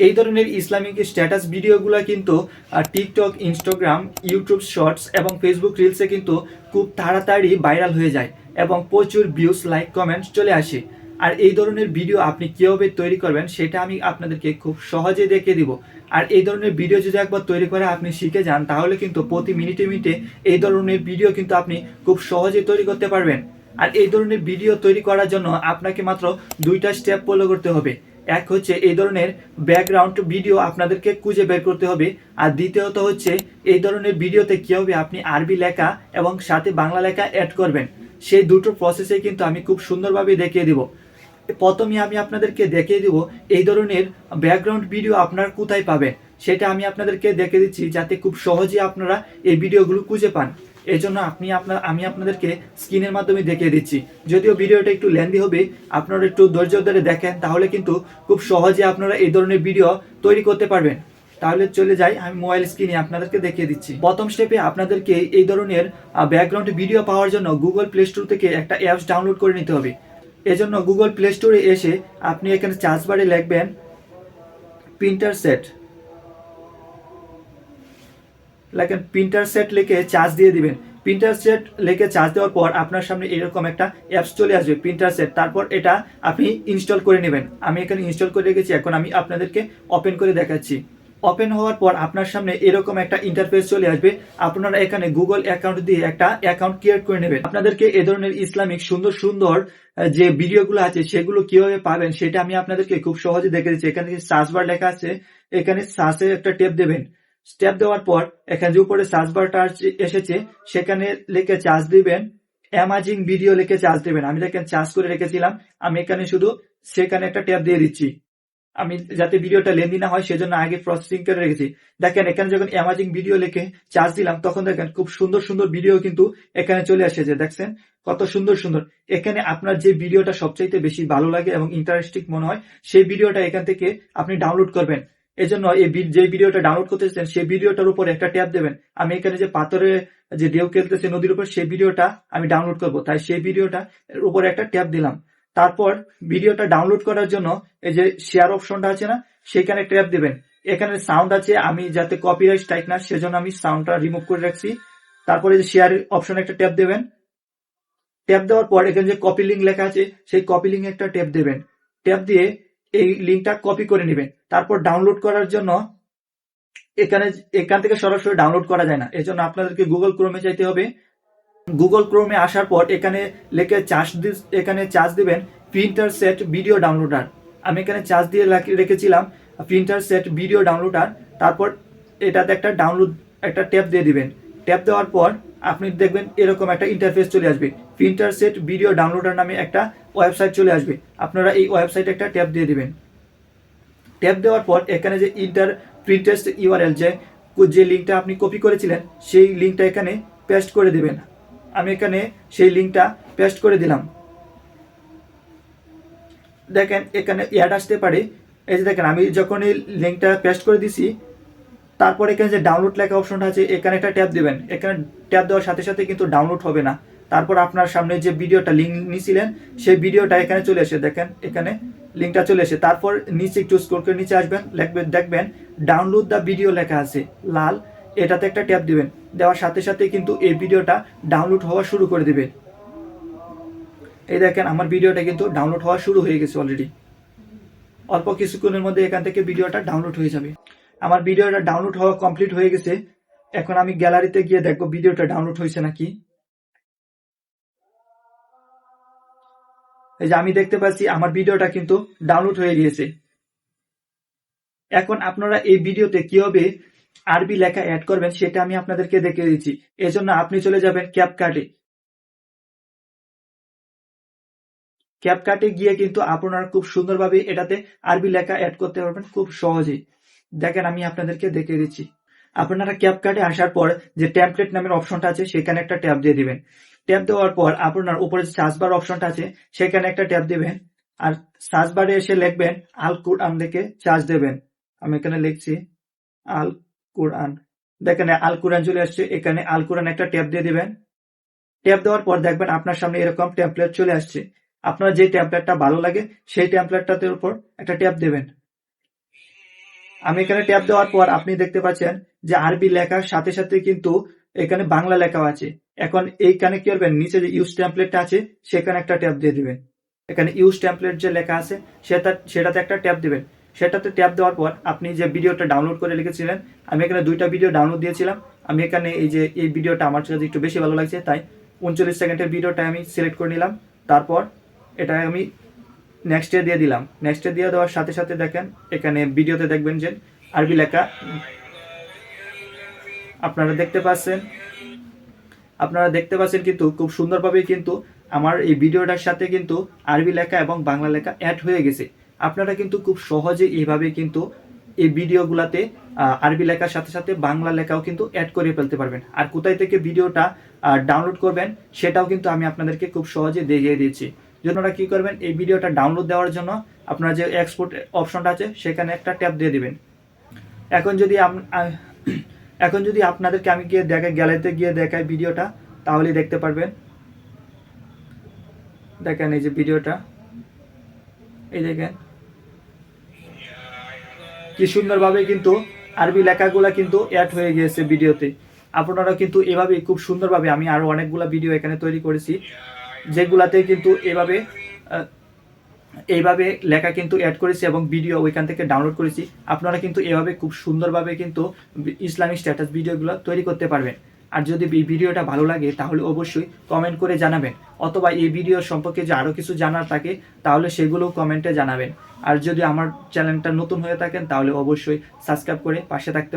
এই ধরনের Islamic status ভিডিওগুলো কিন্তু টিকটক, ইনস্টাগ্রাম, ইউটিউব শর্টস এবং ফেসবুক রিলসে কিন্তু খুব তাড়াতাড়ি ভাইরাল হয়ে যায় এবং প্রচুর ভিউজ, লাইক, কমেন্টস চলে আসে। আর এই ধরনের ভিডিও আপনি কীভাবে তৈরি করবেন সেটা আমি আপনাদেরকে খুব সহজে দেখে দিব। আর এই ধরনের ভিডিও যদি একবার তৈরি করে আপনি শিখে যান, তাহলে কিন্তু প্রতি মিনিটে মিনিটে এই ধরনের ভিডিও কিন্তু আপনি খুব সহজে তৈরি করতে পারবেন। আর এই ধরনের ভিডিও তৈরি করার জন্য আপনাকে মাত্র দুইটা স্টেপ ফলো করতে হবে। এক হচ্ছে এই ধরনের ব্যাকগ্রাউন্ড ভিডিও আপনাদেরকে খুঁজে বের করতে হবে। আর দ্বিতীয়ত হচ্ছে এই ধরনের ভিডিওতে কীভাবে আপনি আরবি লেখা এবং সাথে বাংলা লেখা অ্যাড করবেন, সেই দুটো প্রসেসে কিন্তু আমি খুব সুন্দরভাবে দেখিয়ে দিব। প্রথমে আমি আপনাদেরকে দেখিয়ে দিব এই ধরনের ব্যাকগ্রাউন্ড ভিডিও আপনারা কোথায় পাবেন। সেটা আমি আপনাদেরকে দেখে দিচ্ছি যাতে খুব সহজে আপনারা এই ভিডিওগুলো খুঁজে পান। এই জন্য আপনি আপনার, আমি আপনাদেরকে স্ক্রিনের মাধ্যমে দেখিয়ে দিচ্ছি। যদিও ভিডিওটা একটু লেন্দি হবে, আপনারা একটু ধৈর্য ধরে দেখেন, তাহলে কিন্তু খুব সহজে আপনারা এই ধরনের ভিডিও তৈরি করতে পারবেন। তাহলে চলে যাই, আমি মোবাইল স্ক্রিনে আপনাদেরকে দেখিয়ে দিচ্ছি। প্রথম স্টেপে আপনাদেরকে এই ধরনের ব্যাকগ্রাউন্ড ভিডিও পাওয়ার জন্য গুগল প্লে স্টোর থেকে একটা অ্যাপস ডাউনলোড করে নিতে হবে। এজন্য গুগল প্লে স্টোরে এসে আপনি এখানে চার্জ বারে লিখবেন প্রিন্টার সেট লেখেন প্রিন্টার সেট লিখে চার্জ দিয়ে দিবেন। প্রিন্টার সেট লিখে চার্জ দেওয়ার পর আপনার সামনে এরকম একটা অ্যাপস চলে আসবে প্রিন্টার সেট তারপর এটা আপনি ইনস্টল করে নেবেন। আমি এখানে ইনস্টল করে রেখেছি, এখন আমি আপনাদেরকে ওপেন করে দেখাচ্ছি। ওপেন হওয়ার পর আপনার সামনে এরকম একটা ইন্টারফেস চলে আসবে। আপনারা এখানে গুগল অ্যাকাউন্ট দিয়ে একটা অ্যাকাউন্ট ক্রিয়েট করে নেবেন। আপনাদেরকে এ ধরনের ইসলামিক সুন্দর সুন্দর যে ভিডিওগুলো আছে, সেগুলো কীভাবে পাবেন, সেটা আমি আপনাদেরকে খুব সহজে দেখে দিচ্ছি। এখানে সার্চ বার লেখা আছে। এখানে সার্চে একটা টেপ দেবেন। স্টেপ দেওয়ার পর এখানে যে উপরে সার্চ আসছে- এসেছে, সেখানে লিখে চার্জ দিবেন। অ্যামাজিং ভিডিও লিখে চার্জ দিবেন। আমি দেখেন চার্জ করে রেখেছিলাম। আমি এখানে শুধু সেখানে একটা ট্যাপ দিয়ে দিচ্ছি। আমি যাতে ভিডিওটা লেন্দি না হয়, সেজন্য আগে প্রসেসিং করে রেখেছি। দেখেন, এখানে যখন অ্যামাজিং ভিডিও লিখে চার্জ দিলাম, তখন দেখেন খুব সুন্দর সুন্দর ভিডিও কিন্তু এখানে চলে এসেছে। দেখছেন? কত সুন্দর সুন্দর। এখানে আপনার যে ভিডিওটা সবচাইতে বেশি ভালো লাগে এবং ইন্টারেস্টিং মনে হয়, সেই ভিডিওটা এখান থেকে আপনি ডাউনলোড করবেন। এজন্য এই যে ভিডিওটা ডাউনলোড করতে চান সেই ভিডিওটার উপর একটা ট্যাপ দেবেন। আমি এখানে যে পাথরে যে ঢেউ খেলতেছে নদীর উপর, সেই ভিডিওটা আমি ডাউনলোড করব। তাই সেই ভিডিওটা উপরে একটা ট্যাপ দিলাম। তারপর ভিডিওটা ডাউনলোড করার জন্য এই যে শেয়ার অপশনটা আছে না সেখানে ট্যাপ দিবেন। এখানে সাউন্ড আছে, আমি যাতে কপিরাইট স্ট্রাইক না, সেজন্য আমি সাউন্ডটা রিমুভ করে রাখছি। তারপরে যে শেয়ার অপশন একটা ট্যাপ দেবেন। ট্যাপ দেওয়ার পর এখানে যে কপি লিঙ্ক লেখা আছে, সেই কপি লিঙ্ক একটা ট্যাপ দেবেন। ট্যাপ দিয়ে এই লিঙ্কটা কপি করে নেবেন। তারপর ডাউনলোড করার জন্য এখানে, এখান থেকে সরাসরি ডাউনলোড করা যায় না। এজন্য আপনাদেরকে গুগল ক্রোমে চাইতে হবে। গুগল ক্রোমে আসার পর এখানে লেখে চার্জ এখানে চার্জ দিবেন প্রিন্টার সেট ভিডিও ডাউনলোডার আমি এখানে চার্জ দিয়ে রেখেছিলাম প্রিন্টার সেট ভিডিও ডাউনলোডার তারপর এটাতে একটা ডাউনলোড একটা ট্যাপ দিয়ে দিবেন। ট্যাপ দেওয়ার পর আপনি দেখবেন এরকম একটা ইন্টারফেস চলে আসবে। প্রিন্টার সেট ভিডিও ডাউনলোডার নামে একটা ওয়েবসাইট চলে আসবে। আপনারা এই ওয়েবসাইটে একটা ট্যাপ দিয়ে দেবেন। ট্যাপ দেওয়ার পর এখানে যে ইন্টার প্রিন্টেস্ট ইউআরএল যে যে লিঙ্কটা আপনি কপি করেছিলেন, সেই লিঙ্কটা এখানে পেস্ট করে দেবেন। আমি এখানে সেই লিঙ্কটা পেস্ট করে দিলাম। দেখেন, এখানে অ্যাড আসতে পারে। এই যে দেখেন, আমি যখন এই লিঙ্কটা পেস্ট করে দিছি, তারপর এখানে যে ডাউনলোড লেখা অপশনটা আছে, এখানে একটা ট্যাপ দেবেন। এখানে ট্যাপ দেওয়ার সাথে সাথে কিন্তু ডাউনলোড হবে না। তারপর আপনার সামনে যে ভিডিওটা লিঙ্ক নিয়েছিলেন সেই ভিডিওটা এখানে চলে এসে দেখেন, এখানে লিঙ্কটা চলে এসে। তারপর নিচে একটু স্ক্রল করে নিচে আসবেন, লিখবেন, দেখবেন ডাউনলোড দ্য ভিডিও লেখা আছে, লাল, এটাতে একটা ট্যাপ দিবেন। দেওয়ার সাথে সাথে কিন্তু এই ভিডিওটা ডাউনলোড হওয়া শুরু করে দেবে। এই দেখেন, আমার ভিডিওটা কিন্তু ডাউনলোড হওয়া শুরু হয়ে গেছে অলরেডি অল্প কিছুক্ষণের মধ্যে এখান থেকে ভিডিওটা ডাউনলোড হয়ে যাবে। আমার ভিডিওটা ডাউনলোড হওয়া কমপ্লিট হয়ে গেছে। এখন আমি গ্যালারিতে গিয়ে দেখব ভিডিওটা ডাউনলোড হয়েছে নাকি। এই যে আমি দেখতে পাচ্ছি, আমার ভিডিওটা কিন্তু ডাউনলোড হয়ে গিয়েছে। এখন আপনারা এই ভিডিওতে কীভাবে আরবি লেখা অ্যাড করবেন সেটা আমি আপনাদেরকে দেখিয়ে দিচ্ছি। এজন্য আপনি চলে যাবেন ক্যাপকাটে ক্যাপকাটে গিয়ে কিন্তু আপনারা খুব সুন্দরভাবে এটাতে আরবি লেখা অ্যাড করতে পারবেন খুব সহজেই দেখেন, আমি আপনাদেরকে দেখিয়ে দিচ্ছি। আপনারা ক্যাপকাটে আসার পর যে ট্যাম্পলেট নামের অপশনটা আছে, সেখানে একটা ট্যাপ দিয়ে দিবেন। ট্যাপ দেওয়ার পর আপনার উপরে সার্চ বার অপশনটা আছে, সেখানে একটা ট্যাপ দেবেন। আর সার্চ বারে এসে লিখবেন আল কুরআন লিখে চার্জ দেবেন। আমি এখানে লিখছি আল কুরআন দেখেন আল কুরআন চলে আসছে। এখানে আল কুরআন একটা ট্যাপ দিয়ে দিবেন। ট্যাপ দেওয়ার পর দেখবেন আপনার সামনে এরকম ট্যাম্পলেট চলে আসছে। আপনার যে ট্যাবলেটটা ভালো লাগে, সেই ট্যাবলেটটাতে উপর একটা ট্যাপ দেবেন। আমি এখানে ট্যাপ দেওয়ার পর আপনি দেখতে পাচ্ছেন যে আরবি লেখার সাথে সাথে কিন্তু এখানে বাংলা লেখাও আছে। এখন এইখানে কি করবেন? নিচে যে ইউজ ট্যাম্পলেটটা আছে, সেখানে একটা ট্যাপ দিয়ে দিবেন। এখানে ইউজ ট্যাম্পলেট যে লেখা আছে, সেটা সেটাতে একটা ট্যাপ দিবেন। সেটাতে ট্যাপ দেওয়ার পর আপনি যে ভিডিওটা ডাউনলোড করে লিখেছিলেন আমি এখানে দুইটা ভিডিও ডাউনলোড দিয়েছিলাম। আমি এখানে এই যে, এই ভিডিওটা আমার কাছে একটু বেশি ভালো লাগছে, তাই উনচল্লিশ সেকেন্ডের ভিডিওটা আমি সিলেক্ট করে নিলাম। তারপর এটা আমি নেক্সটে দিয়ে দিলাম। নেক্সটে দিয়ে দেওয়ার সাথে সাথে দেখেন, এখানে ভিডিওতে দেখবেন যে আরবি লেখা আপনারা দেখতে পাচ্ছেন। আপনারা দেখতে পাচ্ছেন কিন্তু খুব সুন্দরভাবে কিন্তু আমার এই ভিডিওটার সাথে কিন্তু আরবি লেখা এবং বাংলা লেখা অ্যাড হয়ে গেছে। আপনারা কিন্তু খুব সহজে এইভাবে কিন্তু এই ভিডিওগুলাতে আরবি লেখার সাথে সাথে বাংলা লেখাও কিন্তু অ্যাড করে ফেলতে পারবেন। আর কোথায় থেকে ভিডিওটা ডাউনলোড করবেন সেটাও কিন্তু আমি আপনাদেরকে খুব সহজে দেখিয়ে দিয়েছি আপনারা কি করবেন, এই ভিডিওটা ডাউনলোড দেওয়ার জন্য আপনারা যে এক্সপোর্ট অপশনটা আছে, সেখানে একটা ট্যাপ দিয়ে দিবেন। এখন যদি এখন যদি আপনাদেরকে আমি গিয়ে দেখাই, গ্যালারিতে গিয়ে দেখাই ভিডিওটা তাহলে দেখতে পারবেন। দেখেন এই যে ভিডিওটা। এই দেখেন। কি সুন্দরভাবে কিন্তু আরবি লেখাগুলা কিন্তু অ্যাড হয়ে গিয়েছে ভিডিওতে। আপনারা কিন্তু এভাবে খুব সুন্দরভাবে, আমি আরও অনেকগুলো ভিডিও এখানে তৈরি করেছি, যেগুলাতে কিন্তু এভাবে এইভাবে লেখা কিন্তু অ্যাড করেছি এবং ভিডিও ওইখান থেকে ডাউনলোড করেছি। আপনারা কিন্তু এভাবে খুব সুন্দরভাবে কিন্তু ইসলামিক স্ট্যাটাস ভিডিওগুলো তৈরি করতে পারবেন। আর যদি এই ভিডিওটা ভালো লাগে, তাহলে অবশ্যই কমেন্ট করে জানাবেন। অথবা এই ভিডিও সম্পর্কে যে আরও কিছু জানার থাকে, তাহলে সেগুলোও কমেন্টে জানাবেন। আর যদি আমার চ্যানেলটা নতুন হয়ে থাকেন, তাহলে অবশ্যই সাবস্ক্রাইব করে পাশে থাকতে